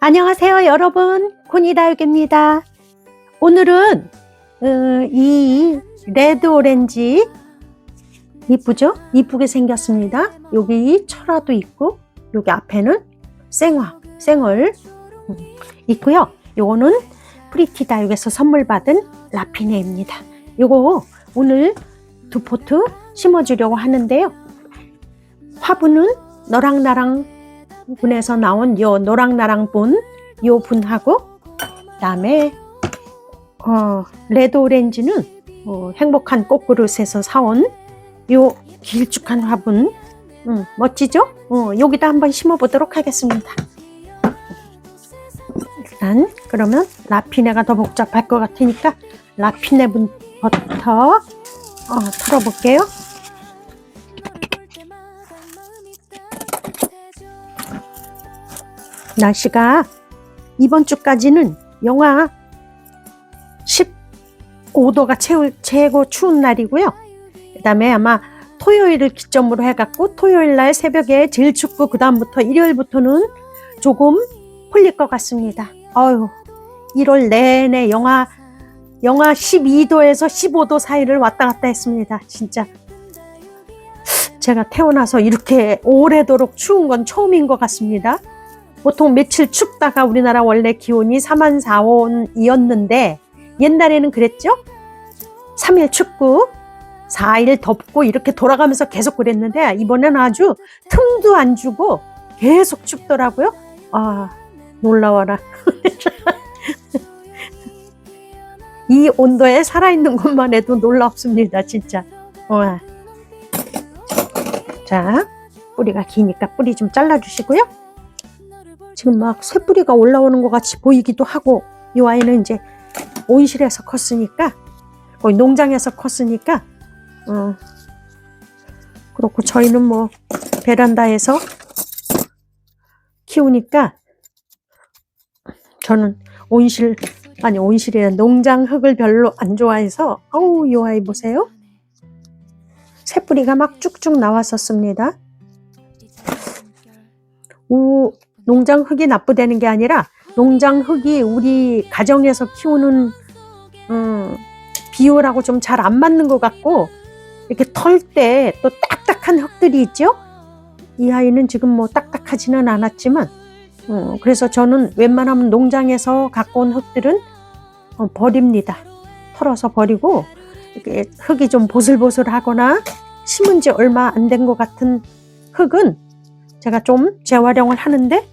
안녕하세요, 여러분. 코니다육입니다. 오늘은 어, 이 레드 오렌지 이쁘죠? 이쁘게 생겼습니다. 여기 철화도 있고 여기 앞에는 생화, 생얼 음, 있고요. 요거는 프리티 다육에서 선물 받은 라피네입니다. 요거 오늘 두 포트 심어주려고 하는데요. 화분은 너랑 나랑 분에서 나온 요 노랑나랑 분, 요 분하고 그다음에 어, 레드 오렌지는 어, 행복한 꽃그릇에서 사온 요 길쭉한 화분, 음, 멋지죠? 어, 여기다 한번 심어보도록 하겠습니다. 일단 그러면 라피네가 더 복잡할 것 같으니까 라피네부터 어, 털어볼게요. 날씨가 이번 주까지는 영하 15도가 최, 최고 추운 날이고요. 그 다음에 아마 토요일을 기점으로 해갖고 토요일 날 새벽에 제일 춥고 그 다음부터 일요일부터는 조금 풀릴 것 같습니다. 어휴, 1월 내내 영하 영하 12도에서 15도 사이를 왔다 갔다 했습니다. 진짜 제가 태어나서 이렇게 오래도록 추운 건 처음인 것 같습니다. 보통 며칠 춥다가 우리나라 원래 기온이 3만 4온이었는데 옛날에는 그랬죠? 3일 춥고 4일 덥고 이렇게 돌아가면서 계속 그랬는데 이번에는 아주 틈도 안 주고 계속 춥더라고요. 아 놀라워라. 이 온도에 살아있는 것만 해도 놀랍습니다. 진짜. 와. 자 뿌리가 기니까 뿌리 좀 잘라주시고요. 지금 막 쇠뿌리가 올라오는 것 같이 보이기도 하고 이 아이는 이제 온실에서 컸으니까 거의 농장에서 컸으니까 어 그렇고 저희는 뭐 베란다에서 키우니까 저는 온실 아니 온실이란 농장 흙을 별로 안 좋아해서 어우 이 아이 보세요. 새뿌리가 막 쭉쭉 나왔었습니다. 우 농장 흙이 나쁘다는 게 아니라 농장 흙이 우리 가정에서 키우는 음, 비율하고 좀 잘 안 맞는 것 같고 이렇게 털 때 또 딱딱한 흙들이 있죠. 이 아이는 지금 뭐 딱딱하지는 않았지만 어, 그래서 저는 웬만하면 농장에서 갖고 온 흙들은 어, 버립니다. 털어서 버리고 이게 흙이 좀 보슬보슬하거나 심은 지 얼마 안 된 것 같은 흙은 제가 좀 재활용을 하는데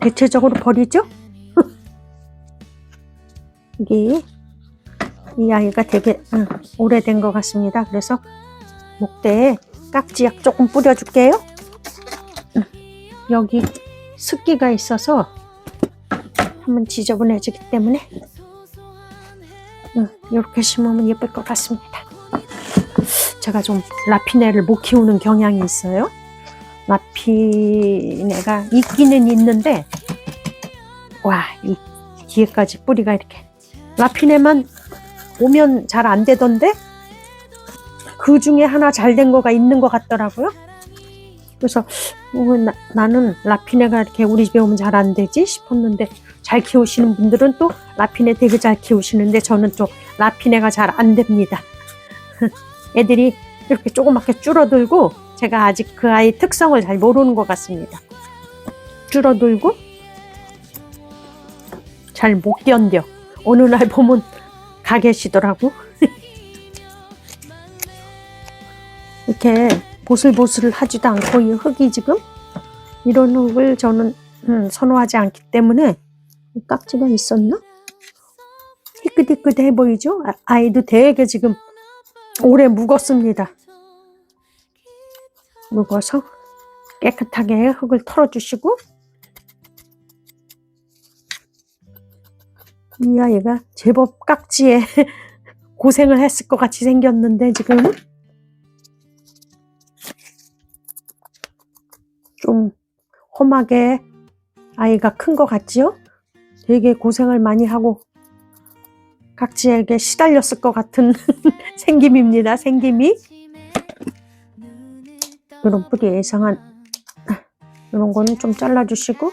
대체적으로 버리죠. 이게 이 아이가 되게 응, 오래된 것 같습니다. 그래서 목대에 깍지약 조금 뿌려줄게요. 응, 여기 습기가 있어서 한번 지저분해지기 때문에 응, 이렇게 심으면 예쁠 것 같습니다. 제가 좀 라피네를 못 키우는 경향이 있어요. 라피네가 있기는 있는데 와 이 뒤에까지 뿌리가 이렇게 라피네만 오면 잘 안 되던데 그 중에 하나 잘 된 거가 있는 것 같더라고요. 그래서 어, 나, 나는 라피네가 이렇게 우리 집에 오면 잘 안 되지 싶었는데 잘 키우시는 분들은 또 라피네 되게 잘 키우시는데 저는 또 라피네가 잘 안 됩니다. 애들이 이렇게 조그맣게 줄어들고 제가 아직 그 아이 특성을 잘 모르는 것 같습니다. 줄어들고 잘 못 견뎌. 어느 날 보면 가 계시더라고. 이렇게 보슬보슬 하지도 않고 이 흙이 지금 이런 흙을 저는 음, 선호하지 않기 때문에 깍지가 있었나? 희끗희끗해 보이죠? 아- 아이도 되게 지금 오래 묵었습니다. 묵어서 깨끗하게 흙을 털어주시고 이 아이가 제법 깍지에 고생을 했을 것 같이 생겼는데 지금 좀 험하게 아이가 큰 것 같지요? 되게 고생을 많이 하고 각지에게 시달렸을 것 같은 생김입니다. 생김이 이런 뿌리 예상한 이런 거는 좀 잘라주시고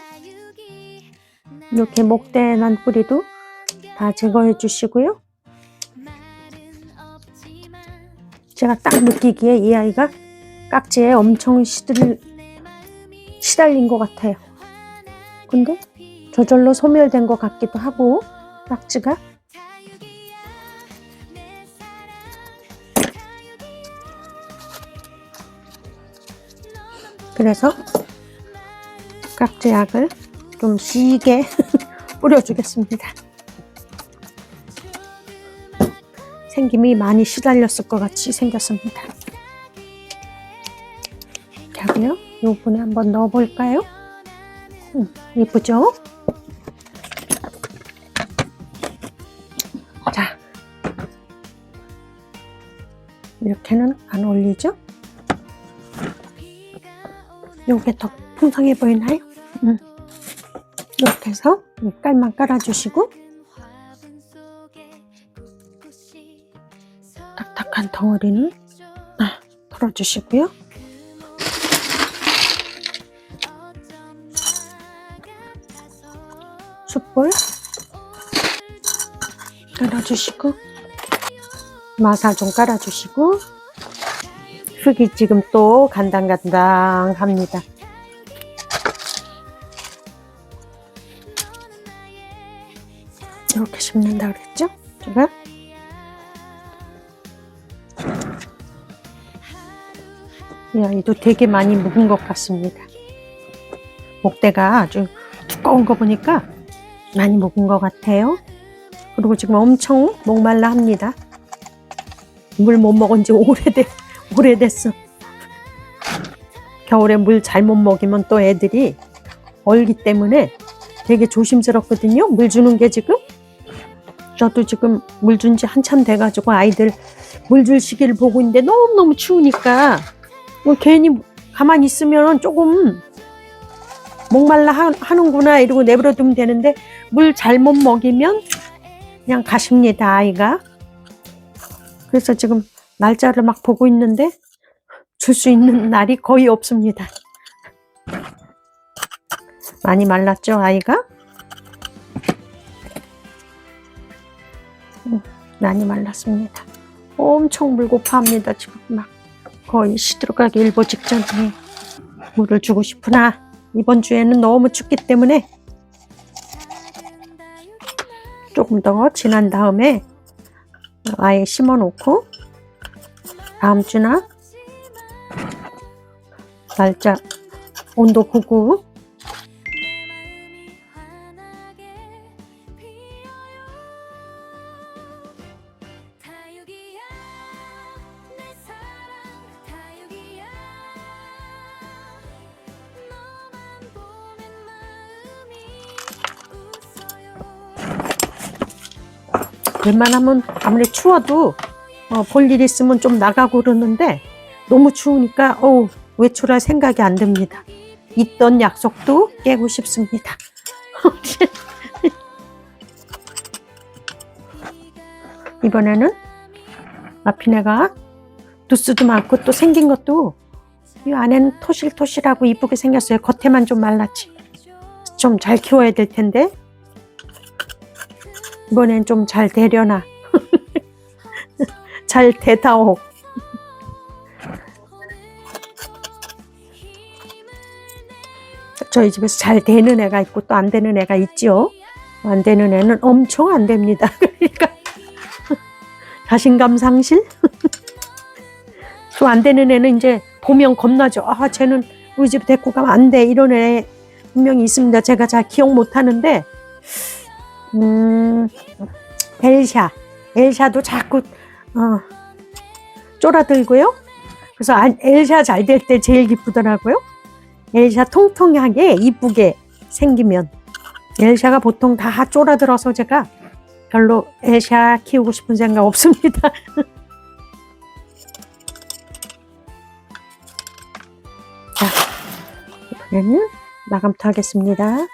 이렇게 목대 난 뿌리도 다 제거해 주시고요. 제가 딱 느끼기에 이 아이가 깍지에 엄청 시들, 시달린 것 같아요. 근데 저절로 소멸된 것 같기도 하고 깍지가 그래서 깍지약을 좀 시게 뿌려주겠습니다. 생김이 많이 시달렸을 것 같이 생겼습니다. 자고요. 요번에 한번 넣어볼까요? 음, 이쁘죠? 자, 이렇게는 안 어울리죠? 요게 더 풍성해 보이나요? 음. 이렇게 해서 이 깔만 깔아주시고 딱딱한 덩어리는 아, 털어주시고요. 숯불 깔아주시고 마사 좀 깔아주시고 흙이 지금 또 간당간당 합니다. 이렇게 심는다 그랬죠? 제가 이 아이도 되게 많이 묵은 것 같습니다. 목대가 아주 두꺼운 거 보니까 많이 묵은 것 같아요. 그리고 지금 엄청 목말라 합니다. 물 못 먹은 지 오래돼, 오래됐어. 겨울에 물 잘못 먹이면 또 애들이 얼기 때문에 되게 조심스럽거든요. 물 주는 게 지금. 저도 지금 물 준 지 한참 돼가지고 아이들 물 줄 시기를 보고 있는데 너무너무 추우니까 뭐 괜히 가만히 있으면 조금 목말라 하, 하는구나 이러고 내버려 두면 되는데 물 잘못 먹이면 그냥 가십니다 아이가 그래서 지금 날짜를 막 보고 있는데 줄 수 있는 날이 거의 없습니다. 많이 말랐죠 아이가? 음, 많이 말랐습니다. 엄청 물고파합니다 지금 막. 거의 시들어가기 일보 직전에 물을 주고 싶으나 이번 주에는 너무 춥기 때문에 조금 더 지난 다음에 아예 심어 놓고 다음 주나? 날짜 온도 보고. 웬만하면 아무리 추워도 어, 볼일 있으면 좀 나가고 그러는데 너무 추우니까 어우 외출할 생각이 안 듭니다. 있던 약속도 깨고 싶습니다. 이번에는 마피네가 두스도 많고 또 생긴 것도 이 안에는 토실토실하고 이쁘게 생겼어요. 겉에만 좀 말랐지. 좀 잘 키워야 될 텐데 이번엔 좀 잘 되려나. 잘 되다오. 저희 집에서 잘 되는 애가 있고 또 안 되는 애가 있죠. 안 되는 애는 엄청 안 됩니다. 그러니까 자신감 상실? 또 안 되는 애는 이제 보면 겁나죠. 아, 쟤는 우리 집에 데리고 가면 안 돼. 이런 애 분명히 있습니다. 제가 잘 기억 못 하는데, 음, 엘샤. 엘샤도 자꾸, 어, 쫄아들고요. 그래서 아, 엘샤 잘 될 때 제일 기쁘더라고요. 엘샤 통통하게 이쁘게 생기면. 엘샤가 보통 다 쫄아들어서 제가 별로 엘샤 키우고 싶은 생각 없습니다. 자, 이번에는 마감토 하겠습니다.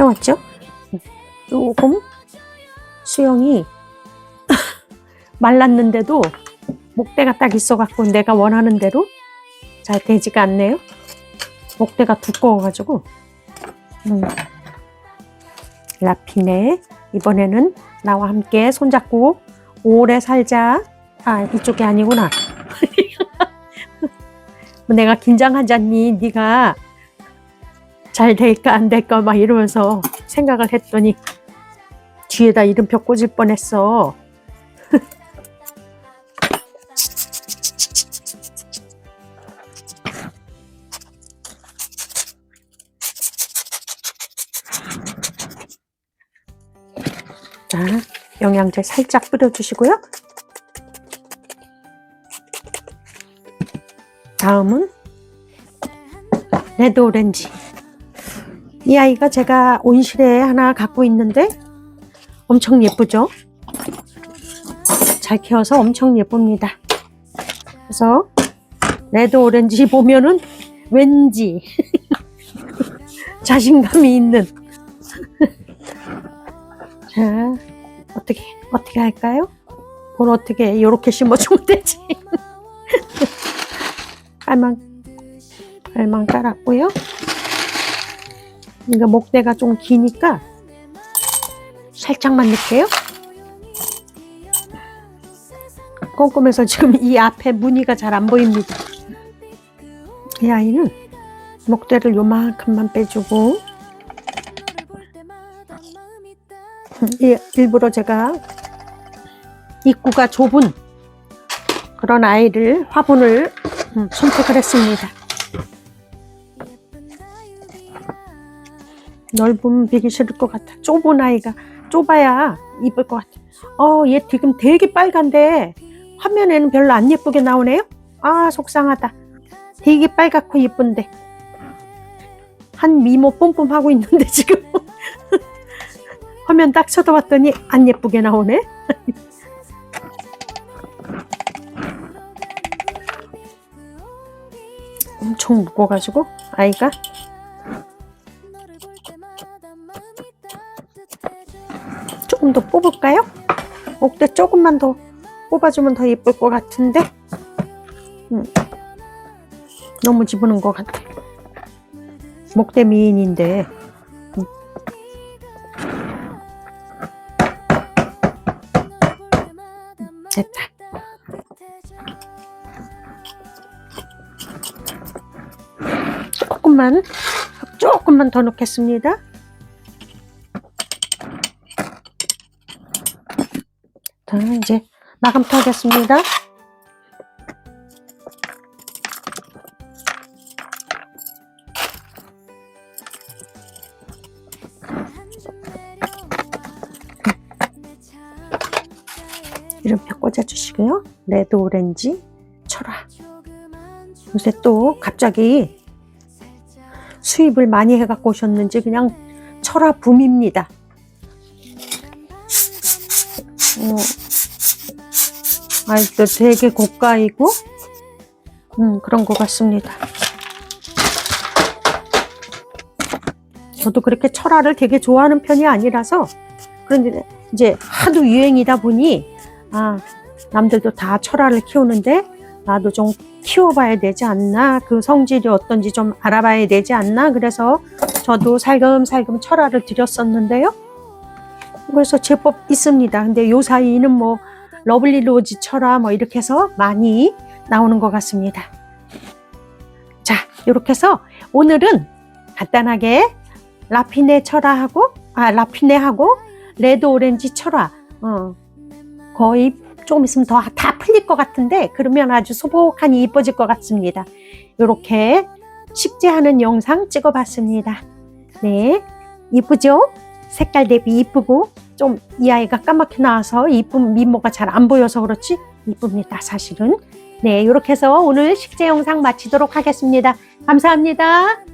채웠죠? 조금 수영이 말랐는데도 목대가 딱 있어갖고 내가 원하는 대로 잘 되지가 않네요. 목대가 두꺼워가지고. 음. 라피네 이번에는 나와 함께 손잡고 오래 살자. 아 이쪽이 아니구나. 내가 긴장하잖니. 네가 잘 될까 안 될까 막 이러면서 생각을 했더니 뒤에다 이름표 꽂을 뻔했어. 자, 영양제 살짝 뿌려주시고요. 다음은 레드 오렌지. 이 아이가 제가 온실에 하나 갖고 있는데 엄청 예쁘죠? 잘 키워서 엄청 예쁩니다. 그래서 레드 오렌지 보면은 왠지 자신감이 있는 자 어떻게 어떻게 할까요? 뭘 어떻게 이렇게 심어주면 되지? 깔만 깔만 깔았고요. 이거 목대가 좀 기니까 살짝만 넣을게요. 꼼꼼해서 지금 이 앞에 무늬가 잘 안 보입니다. 이 아이는 목대를 요만큼만 빼주고 이- 일부러 제가 입구가 좁은 그런 아이를 화분을 음, 선택을 했습니다. 넓으면 비기 싫을 것 같아. 좁은 아이가 좁아야 이쁠 것 같아. 어, 얘 지금 되게 빨간데 화면에는 별로 안 예쁘게 나오네요. 아, 속상하다. 되게 빨갛고 예쁜데 한 미모 뿜뿜 하고 있는데 지금 화면 딱 쳐다봤더니 안 예쁘게 나오네. 엄청 무거워가지고 아이가 조금 더 뽑을까요? 목대 조금만 더 뽑아주면 더 예쁠 것 같은데? 음, 너무 집어넣은 것 같아. 목대 미인인데. 음. 됐다. 조금만 조금만 더 넣겠습니다 자 이제 마감토 하겠습니다. 이름표 꽂아주시고요. 레드 오렌지 철화. 요새 또 갑자기 수입을 많이 해갖고 오셨는지 그냥 철화 붐입니다. 어, 아이도 되게 고가이고, 음, 그런 것 같습니다. 저도 그렇게 철화를 되게 좋아하는 편이 아니라서, 그런데 이제 하도 유행이다 보니, 아, 남들도 다 철화를 키우는데, 나도 좀 키워봐야 되지 않나? 그 성질이 어떤지 좀 알아봐야 되지 않나? 그래서 저도 살금살금 철화를 들였었는데요 그래서 제법 있습니다 근데 요 사이는 뭐 러블리 로지 철화 뭐 이렇게 해서 많이 나오는 것 같습니다 자 이렇게 해서 오늘은 간단하게 라피네 철화하고 아 라피네하고 레드 오렌지 철화 어, 거의 조금 있으면 더 다 풀릴 것 같은데 그러면 아주 소복하니 이뻐질 것 같습니다. 이렇게 식재하는 영상 찍어봤습니다. 네, 이쁘죠? 색깔 대비 이쁘고 좀 이 아이가 까맣게 나와서 이쁜 미모가 잘 안 보여서 그렇지 이쁩니다. 사실은. 네, 이렇게 해서 오늘 식재 영상 마치도록 하겠습니다. 감사합니다.